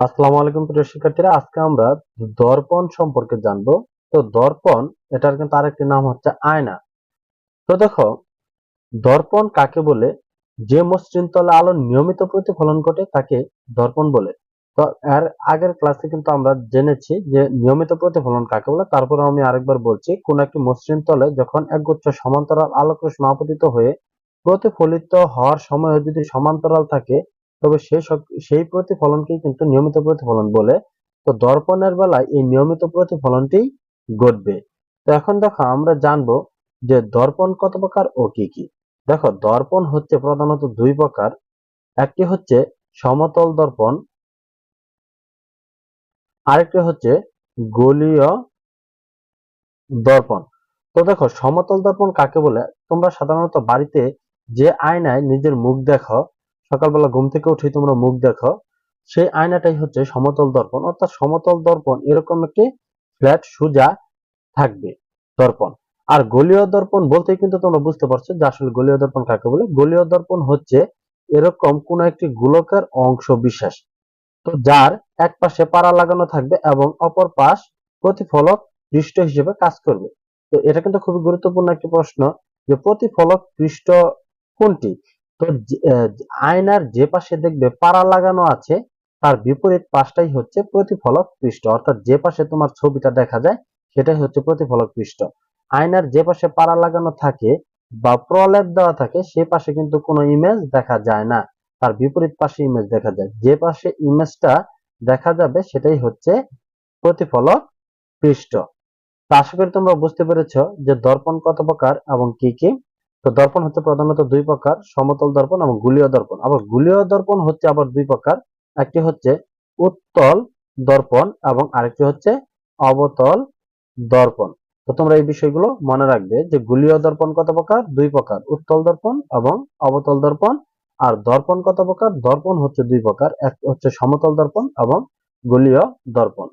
আসসালামু আলাইকুম প্রিয় শিক্ষার্থীরা, আজকে আমরা দর্পণ সম্পর্কে জানব। তো দর্পণ, এটার কিন্তু আরেকটি নাম হচ্ছে আয়না। তো দেখো, দর্পণ কাকে বলে? যে মসৃণ তলে আলোর নিয়মিত প্রতিফলন ঘটে তাকে দর্পণ বলে। তো এর আগের ক্লাসে কিন্তু আমরা জেনেছি যে নিয়মিত প্রতিফলন কাকে বলে? তারপর আমি আরেকবার বলছি, কোন একটি মসৃণ তলে যখন একগুচ্ছ সমান্তরাল আলোক রশ্মি আপতিত হয়ে প্রতিফলিত হওয়ার সময় যদি সমান্তরাল থাকে তবে সক- সেই প্রতিফলনকেই কিন্তু নিয়মিত প্রতিফলন বলে। তো দর্পণের বেলায় এই নিয়মিত প্রতিফলনটি ঘটবে। তো এখন দেখো, আমরা জানব যে দর্পণ কত প্রকার ও কি কি। দেখো, দর্পণ হচ্ছে প্রধানত দুই প্রকার। একটি হচ্ছে সমতল দর্পণ, আরেকটি হচ্ছে গোলীয় দর্পণ। তো দেখো, সমতল দর্পণ কাকে বলে? তোমরা সাধারণত বাড়িতে যে আয়নায় নিজের মুখ দেখো সকালবেলা ঘুম থেকে উঠে তোমরা মুখ দেখো। সেই আয়নাটাই হচ্ছে সমতল দর্পণ। অর্থাৎ সমতল দর্পণ এরকম একটি ফ্ল্যাট সোজা থাকবে দর্পণ। আর গলীয় দর্পণ বলতেই কিন্তু তোমরা বুঝতে পারছ যে আসলে গলীয় দর্পণ কাকে বলে? গলীয় দর্পণ হচ্ছে এরকম কোন একটি গোলকের অংশ বিশেষ। তো যার এক পাশে পাড়া লাগানো থাকবে এবং অপর পাশ প্রতিফলক পৃষ্ঠ হিসেবে কাজ করবে। তো এটা কিন্তু খুবই গুরুত্বপূর্ণ একটি প্রশ্ন যে প্রতিফলক পৃষ্ঠ কোনটি? তো আয়নার যে পাশে দেখবে পাড়া লাগানো আছে, তার বিপরীত পাশটাই হচ্ছে প্রতিফলক পৃষ্ঠ। অর্থাৎ যে পাশে তোমার ছবিটা দেখা যায়, সেটাই হচ্ছে প্রতিফলক পৃষ্ঠ। আয়নার যে পাশে পাড়া লাগানো থাকে বা প্রলেপ দেওয়া থাকে, সে পাশে কিন্তু কোনো ইমেজ দেখা যায় না। তার বিপরীত পাশে ইমেজ দেখা যায়। যে পাশে ইমেজটা দেখা যাবে, সেটাই হচ্ছে প্রতিফলক পৃষ্ঠ। তো আশা করি তোমরা বুঝতে পেরেছ যে দর্পণ কত প্রকার এবং কি কি। তো দর্পণ হচ্ছে প্রধানত দুই প্রকার, সমতল দর্পণ এবং গুলীয় দর্পণ। আবার গুলীয় দর্পণ হচ্ছে আবার দুই প্রকার। একটি হচ্ছে উত্তল দর্পণ এবং আরেকটি হচ্ছে অবতল দর্পণ। তো তোমরা এই বিষয়গুলো মনে রাখবে যে গুলীয় দর্পণ কত প্রকার? দুই প্রকার, উত্তল দর্পণ এবং অবতল দর্পণ। আর দর্পণ কত প্রকার? দর্পণ হচ্ছে দুই প্রকার, এক হচ্ছে সমতল দর্পণ এবং গুলীয় দর্পণ।